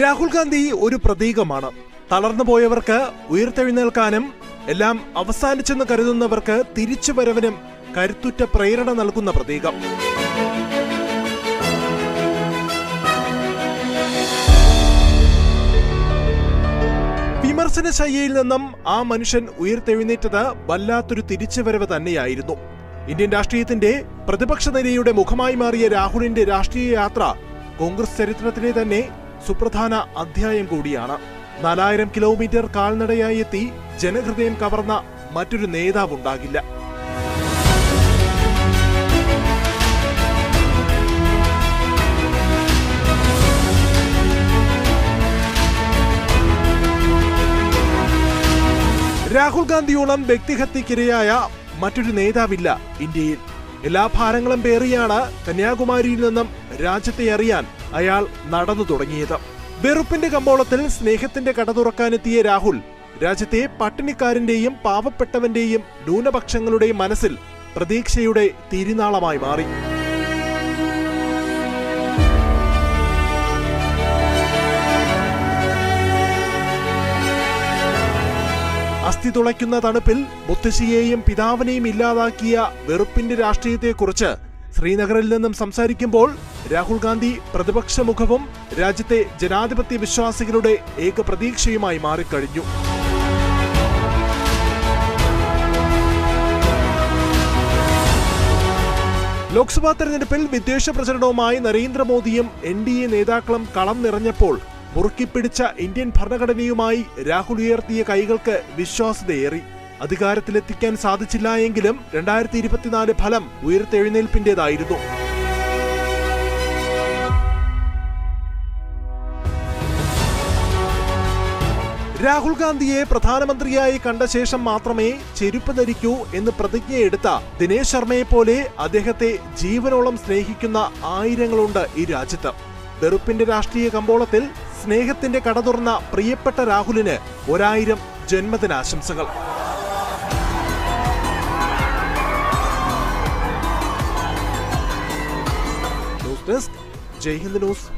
രാഹുൽ ഗാന്ധി ഒരു പ്രതീകമാണ്. തളർന്നു പോയവർക്ക് ഉയർത്തെഴുന്നേൽക്കാനും എല്ലാം അവസാനിച്ചെന്ന് കരുതുന്നവർക്ക് തിരിച്ചു വരവിനും കരുത്തുറ്റ പ്രേരണ നൽകുന്ന പ്രതീകം. വിമർശന ശൈലിയിൽ നിന്നും ആ മനുഷ്യൻ ഉയർത്തെഴുന്നേറ്റത് വല്ലാത്തൊരു തിരിച്ചുവരവ് തന്നെയായിരുന്നു. ഇന്ത്യൻ രാഷ്ട്രീയത്തിന്റെ പ്രതിപക്ഷ നിരയുടെ മുഖമായി മാറിയ രാഹുലിന്റെ രാഷ്ട്രീയ യാത്ര കോൺഗ്രസ് ചരിത്രത്തിലെ തന്നെ സുപ്രധാന അധ്യായം കൂടിയാണ്. നാലായിരം കിലോമീറ്റർ കാൽനടയായി എത്തി ജനഹൃദയം കവർന്ന മറ്റൊരു നേതാവ് ഉണ്ടാകില്ല രാഹുൽ ഗാന്ധിയോളം വ്യക്തിഹത്യക്കിരയായ മറ്റൊരു നേതാവില്ല ഇന്ത്യയിൽ. എല്ലാ ഭാരങ്ങളും പേറിയാണ് കന്യാകുമാരിയിൽ നിന്നും രാജ്യത്തെ അറിയാൻ അയാൾ നടന്നു തുടങ്ങിയത്. വെറുപ്പിന്റെ കമ്പോളത്തിൽ സ്നേഹത്തിന്റെ കട തുറക്കാനെത്തിയ രാഹുൽ രാജ്യത്തെ പട്ടിണിക്കാരന്റെയും പാവപ്പെട്ടവന്റെയും ന്യൂനപക്ഷങ്ങളുടെയും മനസ്സിൽ പ്രതീക്ഷയുടെ തിരിനാളമായി മാറി. അസ്ഥി തുളയ്ക്കുന്ന തണുപ്പിൽ മുത്തശ്ശിയെയും പിതാവിനെയും ഇല്ലാതാക്കിയ വെറുപ്പിന്റെ രാഷ്ട്രീയത്തെക്കുറിച്ച് ശ്രീനഗറിൽ നിന്നും സംസാരിക്കുമ്പോൾ രാഹുൽ ഗാന്ധി പ്രതിപക്ഷ മുഖവും രാജ്യത്തെ ജനാധിപത്യ വിശ്വാസികളുടെ ഏക പ്രതീക്ഷയുമായി മാറിക്കഴിഞ്ഞു. ലോക്സഭാ തെരഞ്ഞെടുപ്പിൽ വിദ്വേഷ പ്രചരണവുമായി നരേന്ദ്രമോദിയും എൻ ഡി എ നേതാക്കളും കളം നിറഞ്ഞപ്പോൾ മുറുക്കിപ്പിടിച്ച ഇന്ത്യൻ ഭരണഘടനയുമായി രാഹുൽ ഉയർത്തിയ കൈകൾക്ക് വിശ്വാസ്യതയേറി. അധികാരത്തിലെത്തിക്കാൻ സാധിച്ചില്ല എങ്കിലും രണ്ടായിരത്തി ഇരുപത്തിനാല് ഫലം ഉയർത്തെഴുന്നേൽപ്പിന്റേതായിരുന്നു രാഹുൽ ഗാന്ധിയെ പ്രധാനമന്ത്രിയായി കണ്ട ശേഷം മാത്രമേ ചെരുപ്പ് ധരിക്കൂ എന്ന് പ്രതിജ്ഞയെടുത്ത ദിനേശ് ശർമ്മയെ പോലെ അദ്ദേഹത്തെ ജീവനോളം സ്നേഹിക്കുന്ന ആയിരങ്ങളുണ്ട് ഈ രാജ്യത്ത്. വെറുപ്പിന്റെ രാഷ്ട്രീയ കമ്പോളത്തിൽ സ്നേഹത്തിന്റെ കട തുറന്ന പ്രിയപ്പെട്ട രാഹുലിന് ഒരായിരം ജന്മദിനാശംസകൾ. Rızk Jay olsun.